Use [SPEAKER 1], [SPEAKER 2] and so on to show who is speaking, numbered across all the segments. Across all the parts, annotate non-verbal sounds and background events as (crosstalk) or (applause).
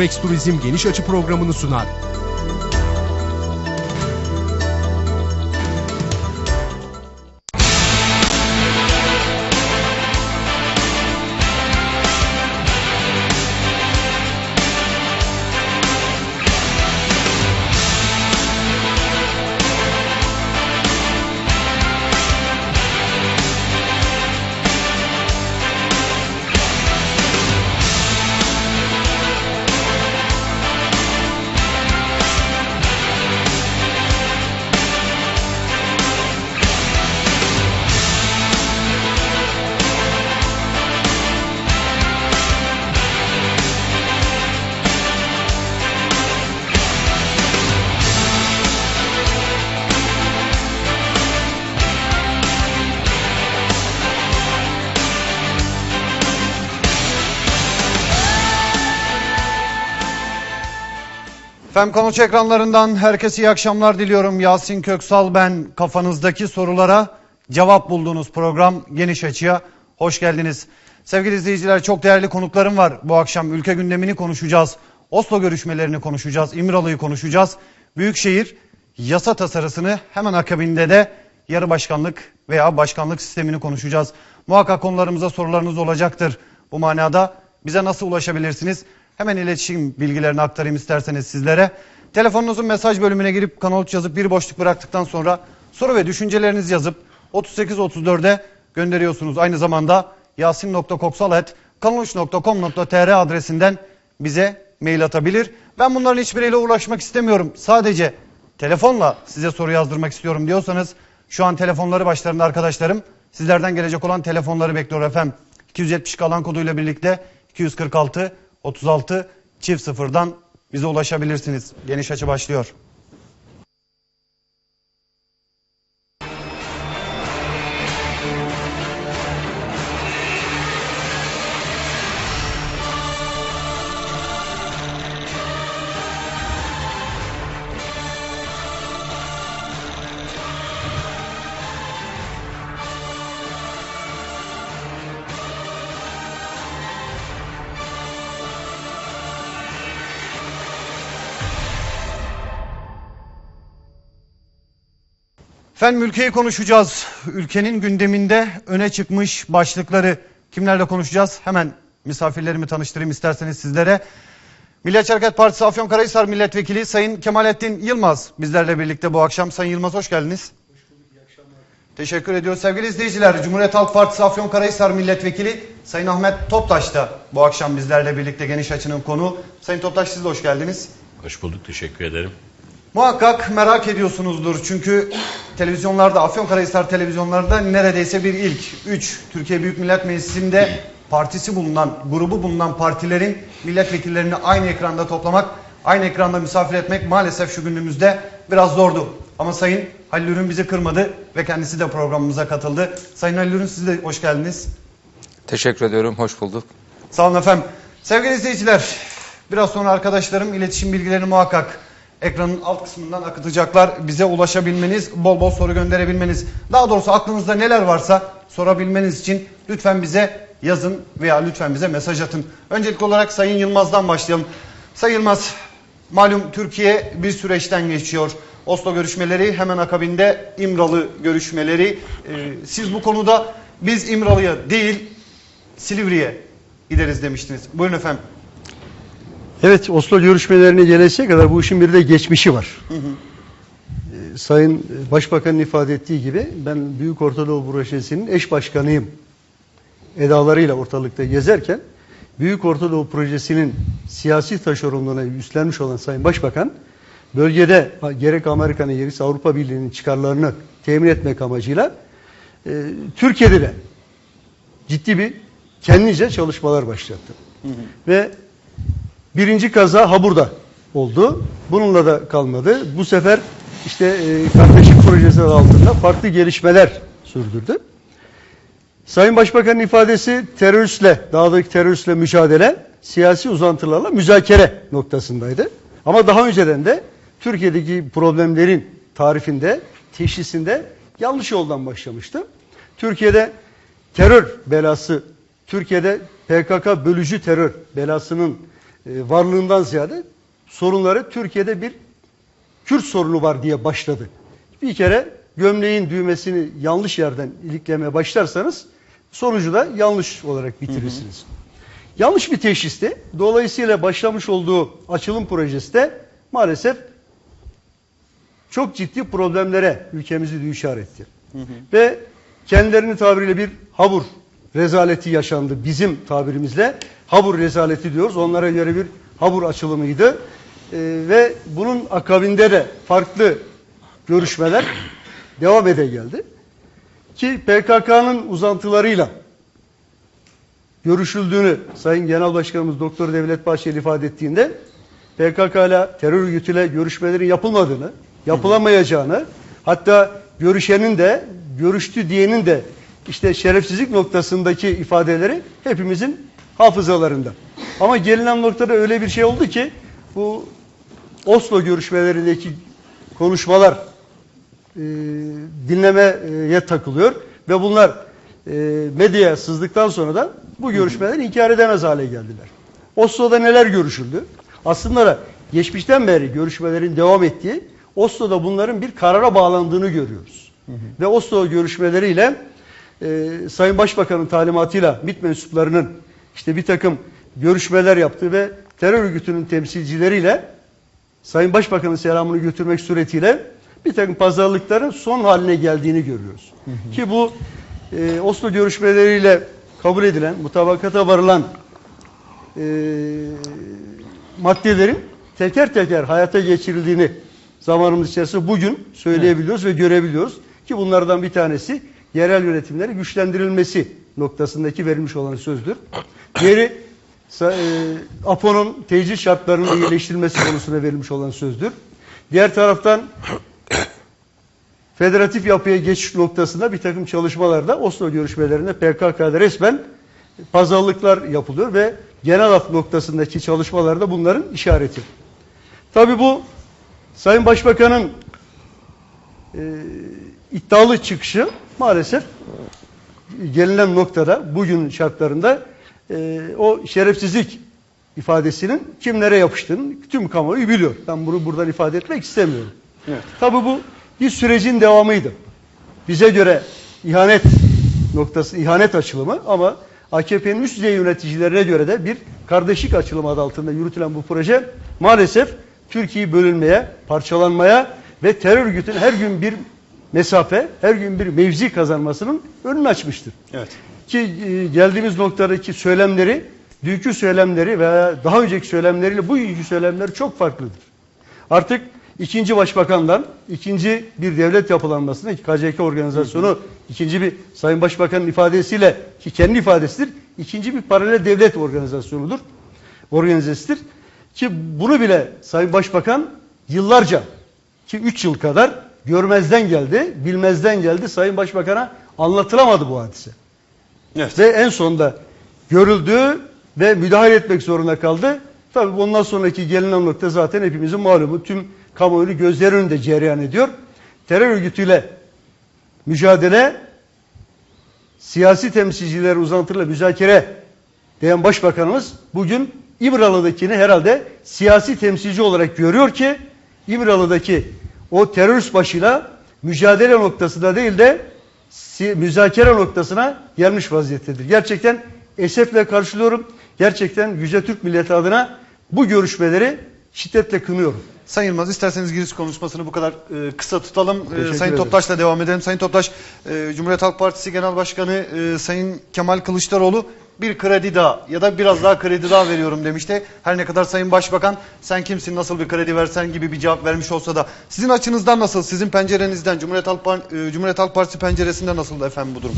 [SPEAKER 1] Rex Turizm geniş açı programını sunar.
[SPEAKER 2] Fem Konuç ekranlarından herkese iyi akşamlar diliyorum. Yasin Köksal ben. Kafanızdaki sorulara cevap bulduğunuz program Geniş Açı'ya hoş geldiniz. Sevgili izleyiciler çok değerli konuklarım var. Bu akşam ülke gündemini konuşacağız. Oslo görüşmelerini konuşacağız. İmralı'yı konuşacağız. Büyükşehir yasa tasarısını hemen akabinde de yarı başkanlık veya başkanlık sistemini konuşacağız. Muhakkak konularımıza sorularınız olacaktır. Bu manada bize nasıl ulaşabilirsiniz? Hemen iletişim bilgilerini aktarayım isterseniz sizlere. Telefonunuzun mesaj bölümüne girip kanal yazıp bir boşluk bıraktıktan sonra soru ve düşüncelerinizi yazıp 3834'e gönderiyorsunuz. Aynı zamanda yasin.koksal.kanal3.com.tr adresinden bize mail atabilir. Ben bunların hiçbiriyle uğraşmak istemiyorum. Sadece telefonla size soru yazdırmak istiyorum diyorsanız şu an telefonları başlarında arkadaşlarım sizlerden gelecek olan telefonları bekliyor efendim. 270 alan koduyla birlikte 246 36 çift sıfırdan bize ulaşabilirsiniz. Geniş açı başlıyor. Efendim ülkeyi konuşacağız. Ülkenin gündeminde öne çıkmış başlıkları kimlerle konuşacağız? Hemen misafirlerimi tanıştırayım isterseniz sizlere. Milliyetçi Hareket Partisi Afyonkarahisar Milletvekili Sayın Kemalettin Yılmaz bizlerle birlikte bu akşam. Sayın Yılmaz hoş geldiniz. Teşekkür ediyoruz sevgili izleyiciler. Cumhuriyet Halk Partisi Afyonkarahisar Milletvekili Sayın Ahmet Toptaş da bu akşam bizlerle birlikte geniş açının konu. Sayın Toptaş siz de hoş geldiniz.
[SPEAKER 3] Hoş bulduk, teşekkür ederim.
[SPEAKER 2] Muhakkak merak ediyorsunuzdur çünkü televizyonlarda Afyonkarahisar televizyonlarda neredeyse bir ilk 3 Türkiye Büyük Millet Meclisi'nde partisi bulunan, grubu bulunan partilerin milletvekillerini aynı ekranda toplamak, aynı ekranda misafir etmek maalesef şu günümüzde biraz zordu. Ama Sayın Halil Ürün bizi kırmadı ve kendisi de programımıza katıldı. Sayın Halil Ürün siz de hoş geldiniz.
[SPEAKER 4] Teşekkür ediyorum, hoş bulduk.
[SPEAKER 2] Sağ olun efendim. Sevgili izleyiciler, biraz sonra arkadaşlarım iletişim bilgilerini muhakkak ekranın alt kısmından akıtacaklar. Bize ulaşabilmeniz, bol bol soru gönderebilmeniz, daha doğrusu aklınızda neler varsa sorabilmeniz için lütfen bize yazın veya lütfen bize mesaj atın. Öncelikli olarak Sayın Yılmaz'dan başlayalım. Sayın Yılmaz, malum Türkiye bir süreçten geçiyor. Oslo görüşmeleri hemen akabinde İmralı görüşmeleri. Ee, siz bu konuda biz İmralı'ya değil Silivri'ye gideriz demiştiniz. Buyurun efendim.
[SPEAKER 5] Evet Oslo görüşmelerine gelesiye kadar bu işin bir de geçmişi var. Ee, Sayın Başbakan'ın ifade ettiği gibi ben Büyük Ortadoğu Projesi'nin eş başkanıyım edalarıyla ortalıkta gezerken Büyük Ortadoğu Projesi'nin siyasi taşeronluğuna üstlenmiş olan Sayın Başbakan bölgede gerek Amerika'nın gerekse Avrupa Birliği'nin çıkarlarını temin etmek amacıyla e, Türkiye'de de ciddi bir kendince çalışmalar başlattı. Ve Birinci kaza Habur'da oldu. Bununla da kalmadı. Bu sefer işte e, kardeşlik projesi altında farklı gelişmeler sürdürdü. Sayın Başbakan'ın ifadesi teröristle, dağdaki teröristle mücadele siyasi uzantılarla müzakere noktasındaydı. Ama daha önceden de Türkiye'deki problemlerin tarifinde, teşhisinde yanlış yoldan başlamıştı. Türkiye'de terör belası, Türkiye'de PKK bölücü terör belasının varlığından ziyade sorunları Türkiye'de bir Kürt sorunu var diye başladı. Bir kere gömleğin düğmesini yanlış yerden iliklemeye başlarsanız sonucu da yanlış olarak bitirirsiniz. Yanlış bir teşhisti. Dolayısıyla başlamış olduğu açılım projesi de maalesef çok ciddi problemlere ülkemizi düşar etti. Ve kendilerinin tabiriyle bir habur rezaleti yaşandı. Bizim tabirimizle habur rezaleti diyoruz. Onlara göre bir habur açılımıydı. Ee, ve bunun akabinde de farklı görüşmeler devam ede geldi. Ki PKK'nın uzantılarıyla görüşüldüğünü Sayın Genel Başkanımız Doktor Devlet Bahçeli ifade ettiğinde PKK ile terör örgütüyle görüşmelerin yapılmadığını, yapılamayacağını, hatta görüşenin de, görüştü diyenin de işte şerefsizlik noktasındaki ifadeleri hepimizin hafızalarında. Ama gelinen noktada öyle bir şey oldu ki bu Oslo görüşmelerindeki konuşmalar e, dinlemeye takılıyor ve bunlar e, medyaya sızdıktan sonra da bu görüşmeleri inkar edemez hale geldiler. Oslo'da neler görüşüldü? Aslında da geçmişten beri görüşmelerin devam ettiği Oslo'da bunların bir karara bağlandığını görüyoruz. Ve Oslo görüşmeleriyle e, Sayın Başbakan'ın talimatıyla MİT mensuplarının işte bir takım görüşmeler yaptığı ve terör örgütünün temsilcileriyle Sayın Başbakan'ın selamını götürmek suretiyle bir takım pazarlıkların son haline geldiğini görüyoruz. Ki bu e, Oslo görüşmeleriyle kabul edilen, mutabakata varılan e, maddelerin teker teker hayata geçirildiğini zamanımız içerisinde bugün söyleyebiliyoruz ve görebiliyoruz. Ki bunlardan bir tanesi yerel yönetimlerin güçlendirilmesi noktasındaki verilmiş olan sözdür. Diğeri e, APO'nun tecil şartlarının iyileştirilmesi konusuna verilmiş olan sözdür. Diğer taraftan federatif yapıya geçiş noktasında bir takım çalışmalarda Oslo görüşmelerinde PKK'da resmen pazarlıklar yapılıyor ve genel af noktasındaki çalışmalarda bunların işareti. Tabi bu Sayın Başbakan'ın e, iddialı çıkışı maalesef gelinen noktada bugün şartlarında e, o şerefsizlik ifadesinin kimlere yapıştığını tüm kamuoyu biliyor. Ben bunu buradan ifade etmek istemiyorum.
[SPEAKER 2] Evet.
[SPEAKER 5] Tabi bu bir sürecin devamıydı. Bize göre ihanet noktası, ihanet açılımı ama AKP'nin üst düzey yöneticilerine göre de bir kardeşlik açılımı adı altında yürütülen bu proje maalesef Türkiye'yi bölünmeye, parçalanmaya ve terör örgütün her gün bir mesafe, her gün bir mevzi kazanmasının önünü açmıştır.
[SPEAKER 2] Evet.
[SPEAKER 5] Ki e, geldiğimiz noktadaki söylemleri, dünkü söylemleri veya daha önceki söylemleriyle bugünkü söylemleri çok farklıdır. Artık ikinci başbakandan, ikinci bir devlet yapılanmasına, KCK organizasyonu ikinci bir Sayın Başbakan'ın ifadesiyle ki kendi ifadesidir, ikinci bir paralel devlet organizasyonudur, organizesidir. Ki bunu bile Sayın Başbakan yıllarca ki 3 yıl kadar görmezden geldi, bilmezden geldi. Sayın Başbakan'a anlatılamadı bu hadise.
[SPEAKER 2] Evet.
[SPEAKER 5] Ve en sonunda görüldü ve müdahale etmek zorunda kaldı. Tabii ondan sonraki gelinen nokta zaten hepimizin malumu. Tüm kamuoyunu gözler önünde cereyan ediyor. Terör örgütüyle mücadele siyasi temsilciler uzantıyla müzakere diyen başbakanımız bugün İmralı'dakini herhalde siyasi temsilci olarak görüyor ki İmralı'daki o terörist başıyla mücadele noktasında değil de müzakere noktasına gelmiş vaziyettedir. Gerçekten esefle karşılıyorum. Gerçekten Yüce Türk milleti adına bu görüşmeleri şiddetle kınıyorum.
[SPEAKER 2] Sayın Yılmaz isterseniz giriş konuşmasını bu kadar e, kısa tutalım. E, Sayın. Toptaş'la devam edelim. Sayın Toptaş, e, Cumhuriyet Halk Partisi Genel Başkanı e, Sayın Kemal Kılıçdaroğlu bir kredi daha ya da biraz daha kredi daha veriyorum demişti. Her ne kadar Sayın Başbakan sen kimsin nasıl bir kredi versen gibi bir cevap vermiş olsa da sizin açınızdan nasıl, sizin pencerenizden Cumhuriyet Halk, Par- e, Cumhuriyet Halk Partisi penceresinden nasıl efendim bu durum?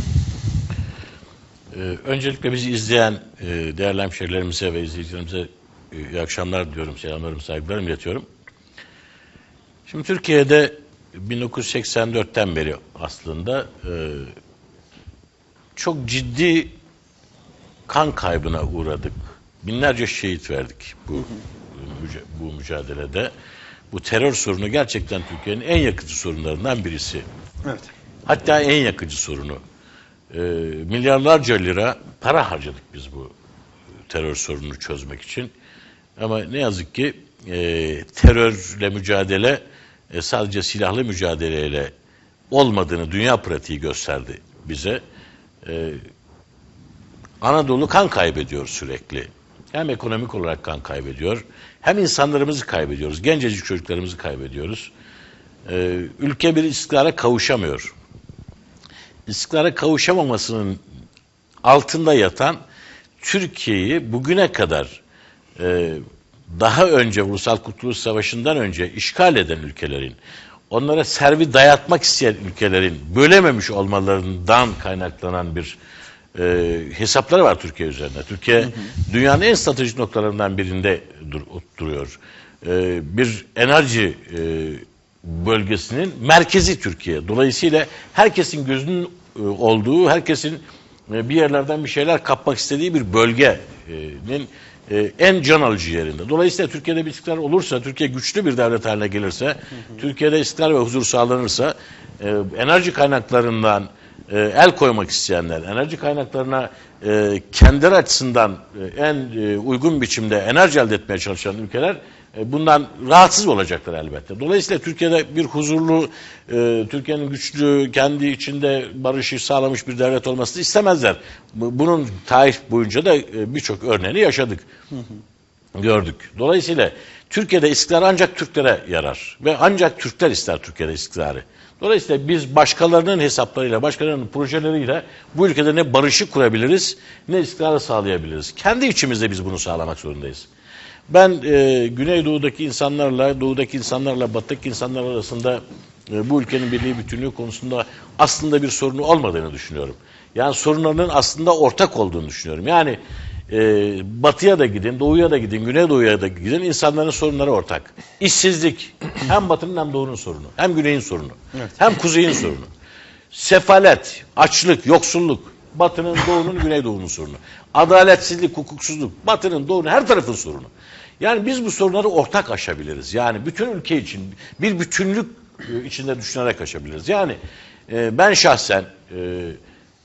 [SPEAKER 3] Ee, öncelikle bizi izleyen e, değerli hemşehrilerimize ve izleyicilerimize e, iyi akşamlar diliyorum, selamlarımı, saygılarımı iletiyorum. Şimdi Türkiye'de 1984'ten beri aslında e, çok ciddi kan kaybına uğradık. Binlerce şehit verdik bu bu mücadelede. Bu terör sorunu gerçekten Türkiye'nin en yakıcı sorunlarından birisi.
[SPEAKER 2] Evet.
[SPEAKER 3] Hatta en yakıcı sorunu. Ee, milyarlarca lira para harcadık biz bu terör sorununu çözmek için. Ama ne yazık ki e, terörle mücadele e, sadece silahlı mücadeleyle olmadığını dünya pratiği gösterdi bize. E, Anadolu kan kaybediyor sürekli. Hem ekonomik olarak kan kaybediyor, hem insanlarımızı kaybediyoruz, gencecik çocuklarımızı kaybediyoruz. Ee, ülke bir istikrara kavuşamıyor. İstikrara kavuşamamasının altında yatan Türkiye'yi bugüne kadar e, daha önce Ulusal Kurtuluş Savaşı'ndan önce işgal eden ülkelerin, onlara servi dayatmak isteyen ülkelerin bölememiş olmalarından kaynaklanan bir e, hesapları var Türkiye üzerinde. Türkiye dünyanın en stratejik noktalarından birinde dur- duruyor. E, bir enerji e, bölgesinin merkezi Türkiye. Dolayısıyla herkesin gözünün e, olduğu, herkesin e, bir yerlerden bir şeyler kapmak istediği bir bölgenin e, en can alıcı yerinde. Dolayısıyla Türkiye'de bir istikrar olursa, Türkiye güçlü bir devlet haline gelirse, Türkiye'de istikrar ve huzur sağlanırsa, e, enerji kaynaklarından e, el koymak isteyenler, enerji kaynaklarına e, kendileri açısından e, en e, uygun biçimde enerji elde etmeye çalışan ülkeler e, bundan rahatsız olacaklar elbette. Dolayısıyla Türkiye'de bir huzurlu, e, Türkiye'nin güçlü, kendi içinde barışı sağlamış bir devlet olmasını istemezler. Bu- Bunun tarih boyunca da e, birçok örneğini yaşadık gördük. Dolayısıyla Türkiye'de istikrar ancak Türklere yarar ve ancak Türkler ister Türkiye'de istikrarı. Dolayısıyla biz başkalarının hesaplarıyla, başkalarının projeleriyle bu ülkede ne barışı kurabiliriz ne istikrarı sağlayabiliriz. Kendi içimizde biz bunu sağlamak zorundayız. Ben e, Güneydoğu'daki insanlarla, Doğu'daki insanlarla, Batı'daki insanlar arasında e, bu ülkenin birliği bütünlüğü konusunda aslında bir sorunu olmadığını düşünüyorum. Yani sorunlarının aslında ortak olduğunu düşünüyorum. Yani e, batıya da gidin, doğuya da gidin, güneydoğuya da gidin insanların sorunları ortak. İşsizlik hem batının hem doğunun sorunu, hem güneyin sorunu, hem kuzeyin sorunu. Sefalet, açlık, yoksulluk batının, doğunun, güneydoğunun sorunu. Adaletsizlik, hukuksuzluk batının, doğunun her tarafın sorunu. Yani biz bu sorunları ortak aşabiliriz. Yani bütün ülke için bir bütünlük e, içinde düşünerek aşabiliriz. Yani e, ben şahsen e,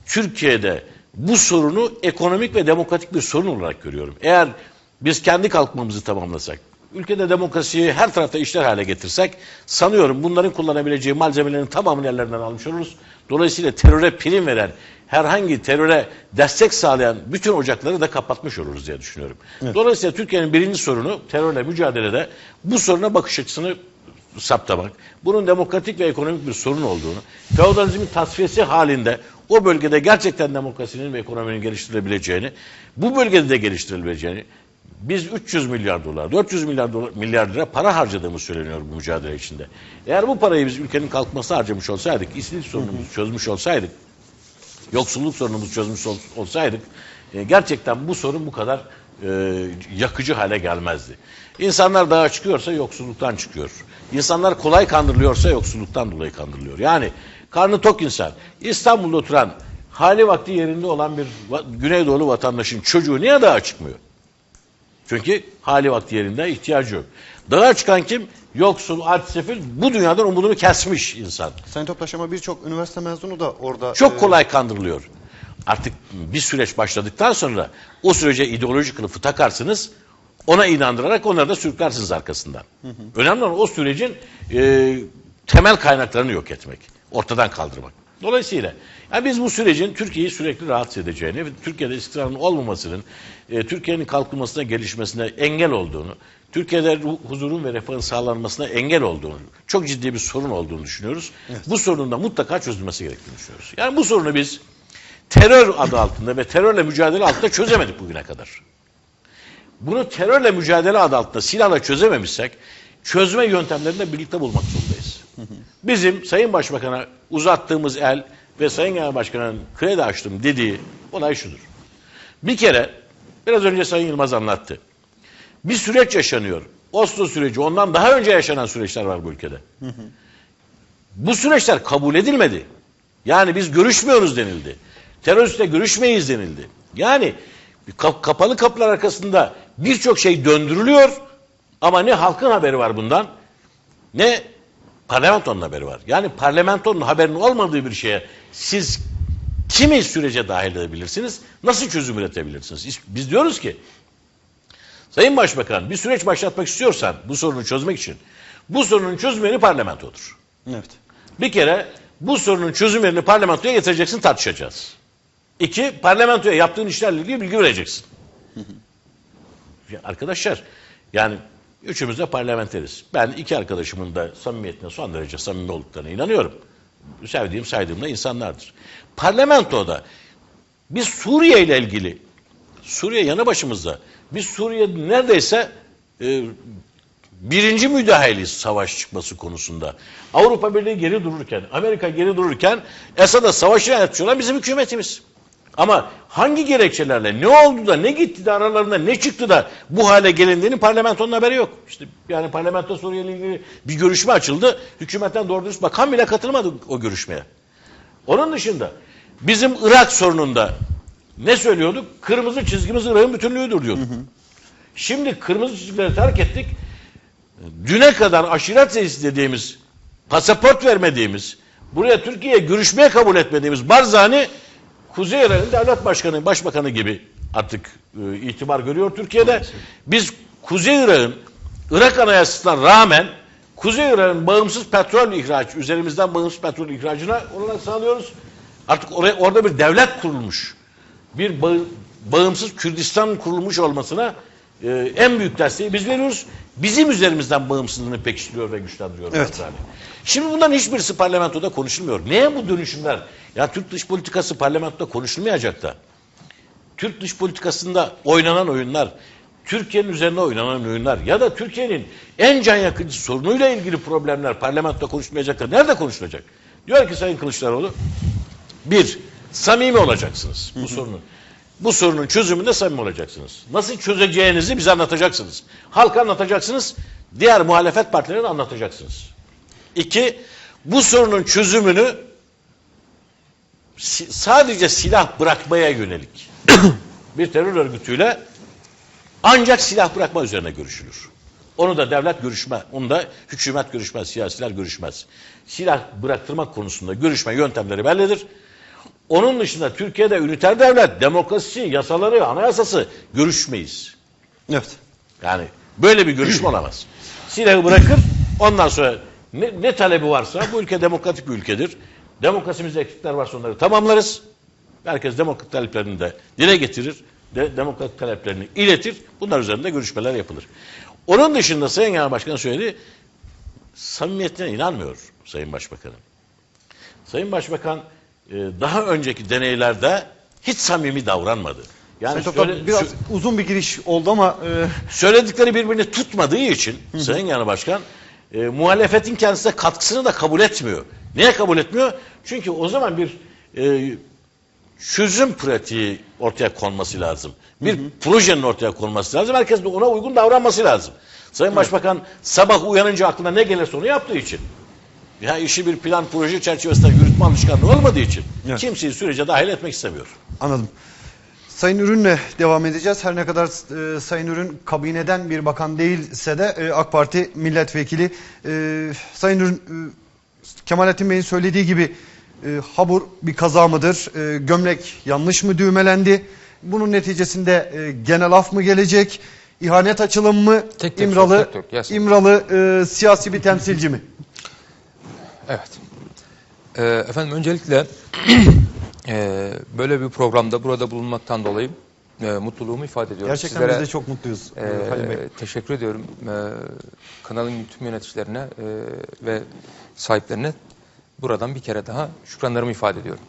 [SPEAKER 3] Türkiye'de bu sorunu ekonomik ve demokratik bir sorun olarak görüyorum. Eğer biz kendi kalkmamızı tamamlasak, ülkede demokrasiyi her tarafta işler hale getirsek, sanıyorum bunların kullanabileceği malzemelerin tamamını ellerinden almış oluruz. Dolayısıyla teröre prim veren, herhangi teröre destek sağlayan bütün ocakları da kapatmış oluruz diye düşünüyorum. Dolayısıyla Türkiye'nin birinci sorunu terörle mücadelede bu soruna bakış açısını saptamak, bunun demokratik ve ekonomik bir sorun olduğunu, feodalizmin tasfiyesi halinde o bölgede gerçekten demokrasinin ve ekonominin geliştirilebileceğini, bu bölgede de geliştirilebileceğini, biz 300 milyar dolar, 400 milyar dolar, milyar lira para harcadığımız söyleniyor bu mücadele içinde. Eğer bu parayı biz ülkenin kalkması harcamış olsaydık, işsizlik sorunumuzu çözmüş olsaydık, yoksulluk sorunumuzu çözmüş ol- olsaydık e, gerçekten bu sorun bu kadar e, yakıcı hale gelmezdi. İnsanlar dağa çıkıyorsa yoksulluktan çıkıyor. İnsanlar kolay kandırılıyorsa yoksulluktan dolayı kandırılıyor. Yani karnı tok insan İstanbul'da oturan hali vakti yerinde olan bir Güneydoğulu vatandaşın çocuğu niye dağa çıkmıyor? Çünkü hali vakti yerinde ihtiyacı yok. Dağa çıkan kim? Yoksul, aç, sefil bu dünyadan umudunu kesmiş insan.
[SPEAKER 2] Sayın Toptaş ama birçok üniversite mezunu da orada...
[SPEAKER 3] Çok
[SPEAKER 2] e,
[SPEAKER 3] kolay kandırılıyor. Artık bir süreç başladıktan sonra o sürece ideolojik kılıfı takarsınız, ona inandırarak onları da sürüklersiniz arkasından. Önemli olan o sürecin e, temel kaynaklarını yok etmek, ortadan kaldırmak. Dolayısıyla yani biz bu sürecin Türkiye'yi sürekli rahatsız edeceğini ve Türkiye'de istikrarın olmamasının e, Türkiye'nin kalkınmasına, gelişmesine engel olduğunu, Türkiye'de ru- huzurun ve refahın sağlanmasına engel olduğunu, çok ciddi bir sorun olduğunu düşünüyoruz. Bu sorunun da mutlaka çözülmesi gerektiğini düşünüyoruz. Yani bu sorunu biz terör adı altında ve terörle mücadele altında çözemedik bugüne kadar. Bunu terörle mücadele adı altında silahla çözememişsek çözme yöntemlerini de birlikte bulmak zorundayız. Bizim Sayın Başbakan'a uzattığımız el ve Sayın Genel Başkan'ın kredi açtım dediği olay şudur. Bir kere biraz önce Sayın Yılmaz anlattı. Bir süreç yaşanıyor. Oslo süreci ondan daha önce yaşanan süreçler var bu ülkede. Bu süreçler kabul edilmedi. Yani biz görüşmüyoruz denildi. Teröristle görüşmeyiz denildi. Yani ka- kapalı kapılar arkasında birçok şey döndürülüyor ama ne halkın haberi var bundan ne parlamentonun haberi var. Yani parlamentonun haberinin olmadığı bir şeye siz kimi sürece dahil edebilirsiniz? Nasıl çözüm üretebilirsiniz? Biz diyoruz ki Sayın Başbakan bir süreç başlatmak istiyorsan bu sorunu çözmek için bu sorunun çözümleri parlamentodur.
[SPEAKER 2] Evet.
[SPEAKER 3] Bir kere bu sorunun çözümlerini parlamentoya getireceksin tartışacağız. İki, parlamentoya yaptığın işlerle ilgili bilgi vereceksin. Ya arkadaşlar yani üçümüz de parlamenteriz. Ben iki arkadaşımın da samimiyetine son derece samimi olduklarına inanıyorum. Sevdiğim saydığım da insanlardır. Parlamentoda biz Suriye ile ilgili Suriye yanı başımızda biz Suriye neredeyse e, birinci müdahaleyiz savaş çıkması konusunda. Avrupa Birliği geri dururken, Amerika geri dururken Esad'a savaşı yönetici olan bizim hükümetimiz. Ama hangi gerekçelerle, ne oldu da, ne gitti de aralarında ne çıktı da bu hale gelindiğini parlamentonun haberi yok. İşte yani parlamento ile ilgili bir görüşme açıldı. Hükümetten doğru dürüst bakan bile katılmadı o görüşmeye. Onun dışında bizim Irak sorununda ne söylüyorduk? Kırmızı çizgimiz Irak'ın bütünlüğüdür diyorduk. Şimdi kırmızı çizgileri terk ettik. Düne kadar aşiret reisi dediğimiz, pasaport vermediğimiz, buraya Türkiye'ye görüşmeye kabul etmediğimiz Barzani, Kuzey Irak'ın devlet başkanı, başbakanı gibi artık e, itibar görüyor Türkiye'de. Biz Kuzey Irak'ın Irak anayasasına rağmen Kuzey Irak'ın bağımsız petrol ihracı, üzerimizden bağımsız petrol ihracına olarak sağlıyoruz. Artık oraya, orada bir devlet kurulmuş. Bir bağ- bağımsız Kürdistan kurulmuş olmasına e, en büyük desteği biz veriyoruz. Bizim üzerimizden bağımsızlığını pekiştiriyor ve güçlendiriyor.
[SPEAKER 2] Evet.
[SPEAKER 3] Barzani. Şimdi bunların hiçbirisi parlamentoda konuşulmuyor. Neye bu dönüşümler? Ya Türk dış politikası parlamentoda konuşulmayacak da. Türk dış politikasında oynanan oyunlar, Türkiye'nin üzerine oynanan oyunlar ya da Türkiye'nin en can yakıcı sorunuyla ilgili problemler parlamentoda konuşulmayacak da nerede konuşulacak? Diyor ki Sayın Kılıçdaroğlu, bir, samimi olacaksınız bu sorunun. Bu sorunun çözümünde samimi olacaksınız. Nasıl çözeceğinizi bize anlatacaksınız. Halka anlatacaksınız, diğer muhalefet partilerine anlatacaksınız. İki, bu sorunun çözümünü sadece silah bırakmaya yönelik (clears throat) bir terör örgütüyle ancak silah bırakma üzerine görüşülür. Onu da devlet görüşme, onu da hükümet görüşmez, siyasiler görüşmez. Silah bıraktırmak konusunda görüşme yöntemleri bellidir. Onun dışında Türkiye'de üniter devlet, demokrasisi, yasaları, anayasası görüşmeyiz.
[SPEAKER 2] Evet.
[SPEAKER 3] Yani böyle bir görüşme (clears throat) olamaz. Silahı bırakır, ondan sonra ne, ne talebi varsa bu ülke demokratik bir ülkedir. Demokrasimizde eksikler varsa onları tamamlarız. Herkes demokratik taleplerini de dile getirir. De, demokratik taleplerini iletir. Bunlar üzerinde görüşmeler yapılır. Onun dışında Sayın Genel Başkan söyledi, samimiyetine inanmıyor Sayın Başbakanım. Sayın Başbakan daha önceki deneylerde hiç samimi davranmadı. Yani
[SPEAKER 2] Sayın
[SPEAKER 3] söyle-
[SPEAKER 2] biraz uzun bir giriş oldu ama e,
[SPEAKER 3] söyledikleri birbirini tutmadığı için Sayın Genel Başkan e, muhalefetin kendisine katkısını da kabul etmiyor. Niye kabul etmiyor? Çünkü o zaman bir e, çözüm pratiği ortaya konması lazım. Bir projenin ortaya konması lazım. Herkes de ona uygun davranması lazım. Sayın Başbakan sabah uyanınca aklına ne gelirse onu yaptığı için. Ya işi bir plan proje çerçevesinde yürütme alışkanlığı olmadığı için
[SPEAKER 2] Evet.
[SPEAKER 3] kimseyi sürece dahil etmek istemiyor.
[SPEAKER 2] Anladım. Sayın Ürün'le devam edeceğiz. Her ne kadar e, Sayın Ürün kabineden bir bakan değilse de e, AK Parti milletvekili. E, Sayın Ürün, e, Kemalettin Bey'in söylediği gibi e, habur bir kaza mıdır? E, gömlek yanlış mı düğmelendi? Bunun neticesinde e, genel af mı gelecek? İhanet açılım mı?
[SPEAKER 4] Tek tek
[SPEAKER 2] İmralı,
[SPEAKER 4] tek tek, yes.
[SPEAKER 2] İmralı e, siyasi bir temsilci mi?
[SPEAKER 4] Evet. Ee, efendim öncelikle (clears throat) e, böyle bir programda burada bulunmaktan dolayı e, mutluluğumu ifade ediyorum.
[SPEAKER 2] Gerçekten
[SPEAKER 4] Sizlere,
[SPEAKER 2] biz de çok mutluyuz e, Halim Bey.
[SPEAKER 4] teşekkür ediyorum. E, kanalın tüm yöneticilerine e, ve sahiplerine buradan bir kere daha şükranlarımı ifade ediyorum.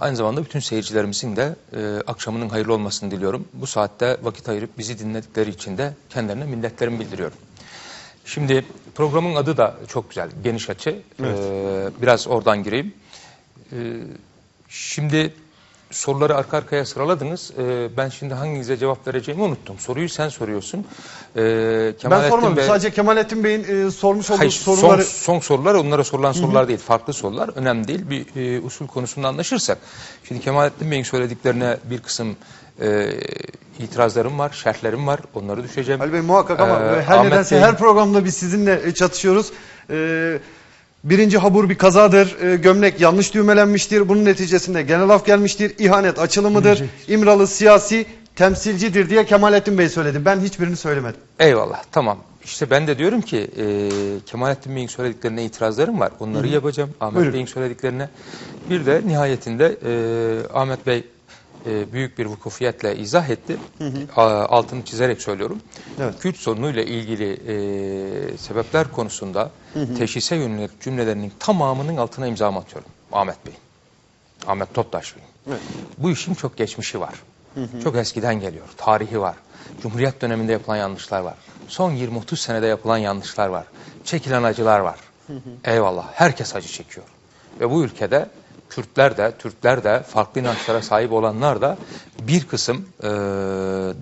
[SPEAKER 4] Aynı zamanda bütün seyircilerimizin de e, akşamının hayırlı olmasını diliyorum. Bu saatte vakit ayırıp bizi dinledikleri için de kendilerine minnetlerimi bildiriyorum. Şimdi programın adı da çok güzel, geniş açı. Ee, biraz oradan gireyim. Ee, şimdi soruları arka arkaya sıraladınız. Ee, ben şimdi hanginize cevap vereceğimi unuttum. Soruyu sen soruyorsun. Ee,
[SPEAKER 2] Ben
[SPEAKER 4] Kemalettin
[SPEAKER 2] sormadım.
[SPEAKER 4] Bey-
[SPEAKER 2] Sadece Kemalettin Bey'in e, sormuş olduğu
[SPEAKER 4] Hayır,
[SPEAKER 2] soruları...
[SPEAKER 4] son, son sorular onlara sorulan sorular değil. Farklı sorular. Önemli değil. Bir e, usul konusunda anlaşırsak. Şimdi Kemalettin Bey'in söylediklerine bir kısım e, itirazlarım var, şerhlerim var. Onları düşeceğim.
[SPEAKER 2] Ali Bey muhakkak ama
[SPEAKER 4] Ee,
[SPEAKER 2] her
[SPEAKER 4] Ahmet
[SPEAKER 2] nedense
[SPEAKER 4] Bey'in-
[SPEAKER 2] her programda biz sizinle e, çatışıyoruz. Ee, birinci habur bir kazadır. Ee, gömlek yanlış düğmelenmiştir. Bunun neticesinde genel af gelmiştir. İhanet açılımıdır. İmralı siyasi temsilcidir diye Kemalettin Bey söyledi. Ben hiçbirini söylemedim.
[SPEAKER 4] Eyvallah tamam. İşte ben de diyorum ki e, Kemalettin Bey'in söylediklerine itirazlarım var. Onları yapacağım. Ahmet
[SPEAKER 2] Buyurun.
[SPEAKER 4] Bey'in söylediklerine. Bir de nihayetinde e, Ahmet Bey e, büyük bir vukufiyetle izah etti. A- Altını çizerek söylüyorum.
[SPEAKER 2] Evet.
[SPEAKER 4] Kürt sorunuyla ilgili e, sebepler konusunda teşhise yönelik cümlelerinin tamamının altına imza atıyorum. Ahmet Bey. Ahmet Toptaş Bey.
[SPEAKER 2] Evet.
[SPEAKER 4] Bu işin çok geçmişi var. Çok eskiden geliyor. Tarihi var. Cumhuriyet döneminde yapılan yanlışlar var. Son 20-30 senede yapılan yanlışlar var. Çekilen acılar var. Eyvallah. Herkes acı çekiyor. Ve bu ülkede Kürtler de, Türkler de, farklı inançlara sahip olanlar da bir kısım eee,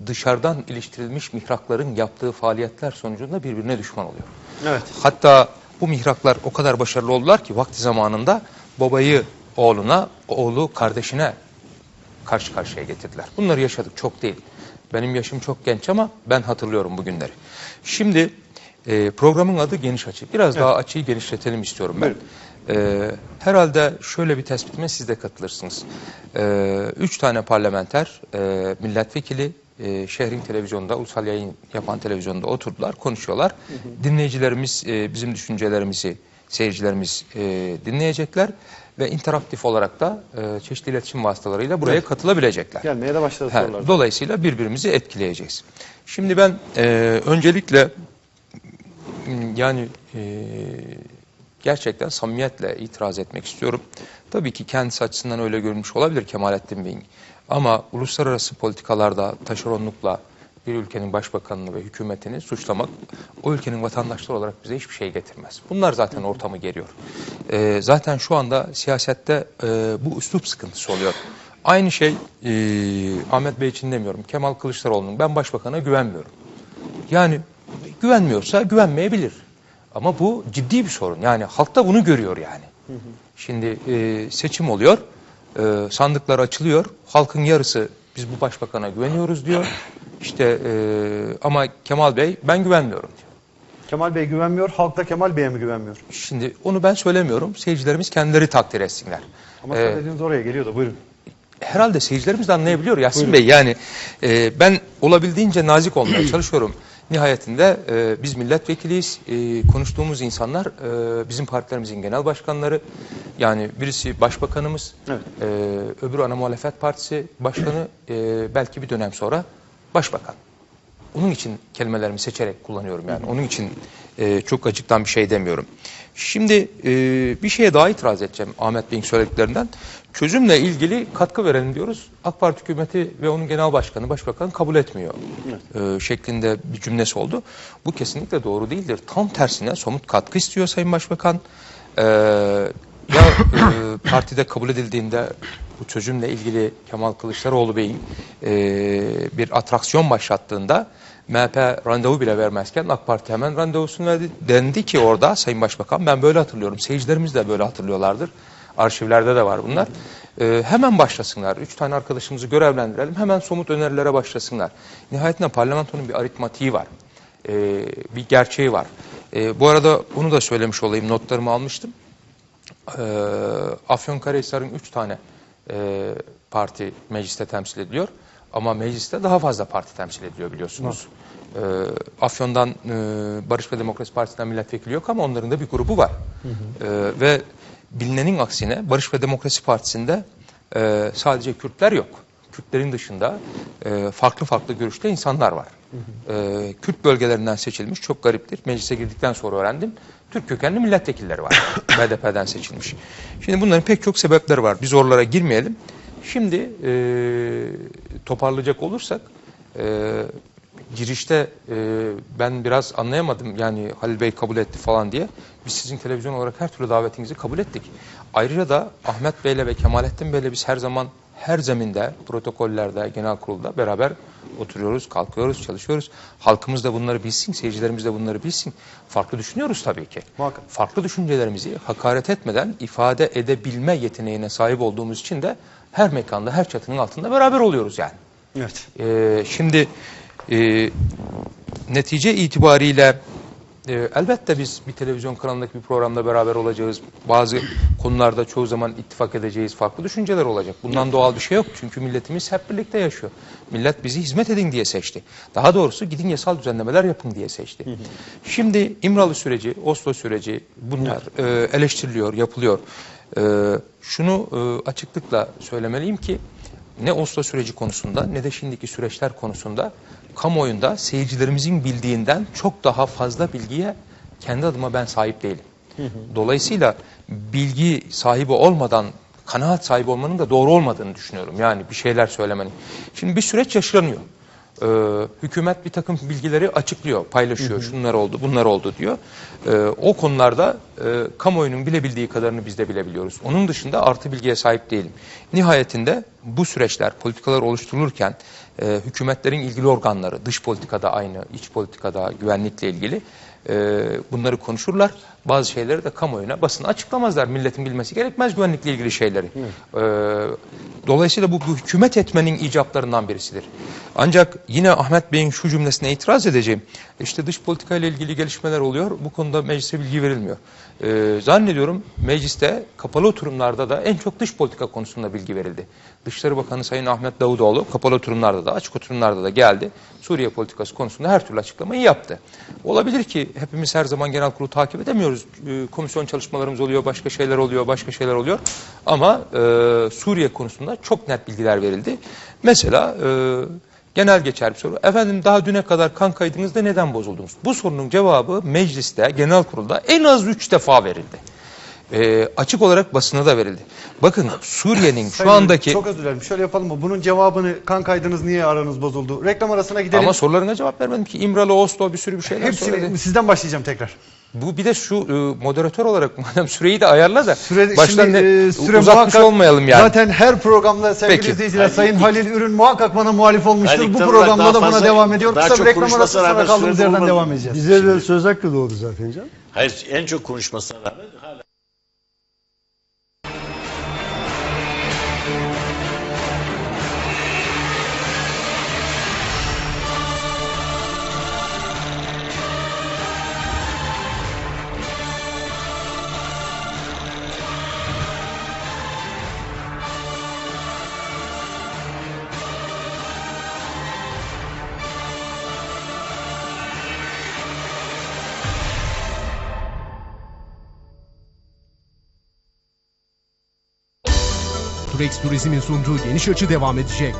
[SPEAKER 4] dışarıdan iliştirilmiş mihrakların yaptığı faaliyetler sonucunda birbirine düşman oluyor.
[SPEAKER 2] Evet.
[SPEAKER 4] Hatta bu mihraklar o kadar başarılı oldular ki vakti zamanında babayı oğluna, oğlu kardeşine karşı karşıya getirdiler. Bunları yaşadık çok değil. Benim yaşım çok genç ama ben hatırlıyorum bu günleri. Şimdi e, programın adı Geniş Açı. Biraz daha açıyı genişletelim istiyorum ben. E, herhalde şöyle bir tespitime siz de katılırsınız. E, üç tane parlamenter, e, milletvekili, e, şehrin televizyonunda, ulusal yayın yapan televizyonda oturdular, konuşuyorlar. Dinleyicilerimiz e, bizim düşüncelerimizi, seyircilerimiz e, dinleyecekler ve interaktif olarak da e, çeşitli iletişim vasıtalarıyla buraya katılabilecekler.
[SPEAKER 2] Gelmeye de başladı sorular.
[SPEAKER 4] dolayısıyla birbirimizi etkileyeceğiz. Şimdi ben e, öncelikle yani e, gerçekten samimiyetle itiraz etmek istiyorum. Tabii ki kendisi açısından öyle görünmüş olabilir Kemalettin Bey'in. Ama uluslararası politikalarda taşeronlukla bir ülkenin başbakanını ve hükümetini suçlamak o ülkenin vatandaşları olarak bize hiçbir şey getirmez. Bunlar zaten ortamı geriyor. E, zaten şu anda siyasette e, bu üslup sıkıntısı oluyor. Aynı şey e, Ahmet Bey için demiyorum. Kemal Kılıçdaroğlu'nun ben başbakana güvenmiyorum. Yani güvenmiyorsa güvenmeyebilir. Ama bu ciddi bir sorun. Yani halk da bunu görüyor yani. Şimdi e, seçim oluyor. e, sandıklar açılıyor. Halkın yarısı biz bu başbakana güveniyoruz diyor. İşte e, ama Kemal Bey ben güvenmiyorum diyor.
[SPEAKER 2] Kemal Bey güvenmiyor, halk da Kemal Bey'e mi güvenmiyor?
[SPEAKER 4] Şimdi onu ben söylemiyorum. Seyircilerimiz kendileri takdir etsinler.
[SPEAKER 2] Ama
[SPEAKER 4] Ee,
[SPEAKER 2] söylediğiniz oraya geliyor da buyurun.
[SPEAKER 4] herhalde seyircilerimiz de anlayabiliyor Yasin Bey. Yani e, ben olabildiğince nazik olmaya (clears throat) çalışıyorum. Nihayetinde e, biz milletvekiliyiz. E, konuştuğumuz insanlar e, bizim partilerimizin genel başkanları. Yani birisi başbakanımız,
[SPEAKER 2] Evet.
[SPEAKER 4] e, öbürü ana muhalefet partisi başkanı, e, belki bir dönem sonra başbakan. Onun için kelimelerimi seçerek kullanıyorum yani. Onun için e, çok açıktan bir şey demiyorum. Şimdi e, bir şeye daha itiraz edeceğim Ahmet Bey'in söylediklerinden. Çözümle ilgili katkı verelim diyoruz. AK Parti hükümeti ve onun genel başkanı, başbakan kabul etmiyor e, şeklinde bir cümlesi oldu. Bu kesinlikle doğru değildir. Tam tersine somut katkı istiyor Sayın Başbakan. E, ya e, partide kabul edildiğinde bu çözümle ilgili Kemal Kılıçdaroğlu Bey'in e, bir atraksiyon başlattığında MHP randevu bile vermezken AK Parti hemen randevusunu verdi. Dendi ki orada Sayın Başbakan ben böyle hatırlıyorum. Seyircilerimiz de böyle hatırlıyorlardır. Arşivlerde de var bunlar. E, hemen başlasınlar. Üç tane arkadaşımızı görevlendirelim. Hemen somut önerilere başlasınlar. Nihayetinde parlamentonun bir aritmatiği var. E, bir gerçeği var. E, bu arada onu da söylemiş olayım. Notlarımı almıştım. Ee, Afyonkarahisar'ın üç tane e, parti mecliste temsil ediliyor. Ama mecliste daha fazla parti temsil ediliyor biliyorsunuz. Ee, Afyon'dan e, Barış ve Demokrasi Partisi'nden milletvekili yok ama onların da bir grubu var. Ee, ve bilinenin aksine Barış ve Demokrasi Partisi'nde e, sadece Kürtler yok. Kürtlerin dışında e, farklı farklı görüşte insanlar var. E, Kürt bölgelerinden seçilmiş, çok gariptir. Meclise girdikten sonra öğrendim. Türk kökenli milletvekilleri var. (coughs) BDP'den seçilmiş. Şimdi bunların pek çok sebepleri var. Biz oralara girmeyelim. Şimdi e, toparlayacak olursak e, girişte e, ben biraz anlayamadım. Yani Halil Bey kabul etti falan diye. Biz sizin televizyon olarak her türlü davetinizi kabul ettik. Ayrıca da Ahmet Bey'le ve Kemalettin Bey'le biz her zaman her zeminde, protokollerde, genel kurulda beraber oturuyoruz, kalkıyoruz, çalışıyoruz. Halkımız da bunları bilsin, seyircilerimiz de bunları bilsin. Farklı düşünüyoruz tabii ki.
[SPEAKER 2] Muhakkak.
[SPEAKER 4] Farklı düşüncelerimizi hakaret etmeden ifade edebilme yeteneğine sahip olduğumuz için de her mekanda, her çatının altında beraber oluyoruz yani.
[SPEAKER 2] Evet.
[SPEAKER 4] Ee, şimdi e, netice itibariyle Ee, elbette biz bir televizyon kanalındaki bir programda beraber olacağız. Bazı konularda çoğu zaman ittifak edeceğiz. Farklı düşünceler olacak. Bundan doğal bir şey yok. Çünkü milletimiz hep birlikte yaşıyor. Millet bizi hizmet edin diye seçti. Daha doğrusu gidin yasal düzenlemeler yapın diye seçti. Şimdi İmralı süreci, Oslo süreci bunlar e, eleştiriliyor, yapılıyor. E, şunu e, açıklıkla söylemeliyim ki ne Oslo süreci konusunda ne de şimdiki süreçler konusunda kamuoyunda seyircilerimizin bildiğinden çok daha fazla bilgiye kendi adıma ben sahip değilim. Dolayısıyla bilgi sahibi olmadan kanaat sahibi olmanın da doğru olmadığını düşünüyorum. Yani bir şeyler söylemenin. Şimdi bir süreç yaşanıyor. Ee, hükümet bir takım bilgileri açıklıyor, paylaşıyor. Şunlar oldu, bunlar oldu diyor. Ee, o konularda e, kamuoyunun bilebildiği kadarını biz de bilebiliyoruz. Onun dışında artı bilgiye sahip değilim. Nihayetinde bu süreçler, politikalar oluşturulurken e, hükümetlerin ilgili organları, dış politikada aynı, iç politikada, güvenlikle ilgili e, bunları konuşurlar. Bazı şeyleri de kamuoyuna, basına açıklamazlar. Milletin bilmesi gerekmez güvenlikle ilgili şeyleri. E, dolayısıyla bu, bu hükümet etmenin icaplarından birisidir. Ancak yine Ahmet Bey'in şu cümlesine itiraz edeceğim. İşte dış politika ile ilgili gelişmeler oluyor. Bu konuda meclise bilgi verilmiyor. E, zannediyorum mecliste kapalı oturumlarda da en çok dış politika konusunda bilgi verildi. Dışişleri Bakanı Sayın Ahmet Davutoğlu kapalı oturumlarda da açık oturumlarda da geldi. Suriye politikası konusunda her türlü açıklamayı yaptı. Olabilir ki hepimiz her zaman genel kurulu takip edemiyoruz. E, komisyon çalışmalarımız oluyor, başka şeyler oluyor, başka şeyler oluyor. Ama e, Suriye konusunda çok net bilgiler verildi. Mesela e, genel geçer bir soru. Efendim daha düne kadar kan kaydınızda neden bozuldunuz? Bu sorunun cevabı mecliste, genel kurulda en az üç defa verildi. E, açık olarak basına da verildi. Bakın Suriye'nin şu
[SPEAKER 2] Sayın,
[SPEAKER 4] andaki...
[SPEAKER 2] Çok özür dilerim. Şöyle yapalım mı? Bunun cevabını kan kaydınız niye aranız bozuldu? Reklam arasına gidelim.
[SPEAKER 4] Ama sorularına cevap vermedim ki İmralı, Oslo bir sürü bir şeyler
[SPEAKER 2] Hepsini
[SPEAKER 4] söyledi.
[SPEAKER 2] sizden başlayacağım tekrar.
[SPEAKER 4] Bu bir de şu e, moderatör olarak (laughs) madem süreyi de ayarla da
[SPEAKER 2] Süre,
[SPEAKER 4] baştan
[SPEAKER 2] şimdi,
[SPEAKER 4] ne,
[SPEAKER 2] e, süre
[SPEAKER 4] uzatmış
[SPEAKER 2] muhakkak-
[SPEAKER 4] olmayalım yani.
[SPEAKER 2] Zaten her programda sevgili
[SPEAKER 4] Peki.
[SPEAKER 2] izleyiciler Sayın
[SPEAKER 3] ilk-
[SPEAKER 2] Halil Ürün muhakkak bana muhalif olmuştur.
[SPEAKER 3] Hayır,
[SPEAKER 2] Bu programda da buna devam ediyor. Kısa bir reklam arası sonra kaldığımız yerden devam edeceğiz.
[SPEAKER 5] Bize de söz hakkı doğdu zaten canım.
[SPEAKER 3] Hayır en çok konuşmasına rağmen
[SPEAKER 1] Turex Turizm'in sunduğu geniş açı devam edecek.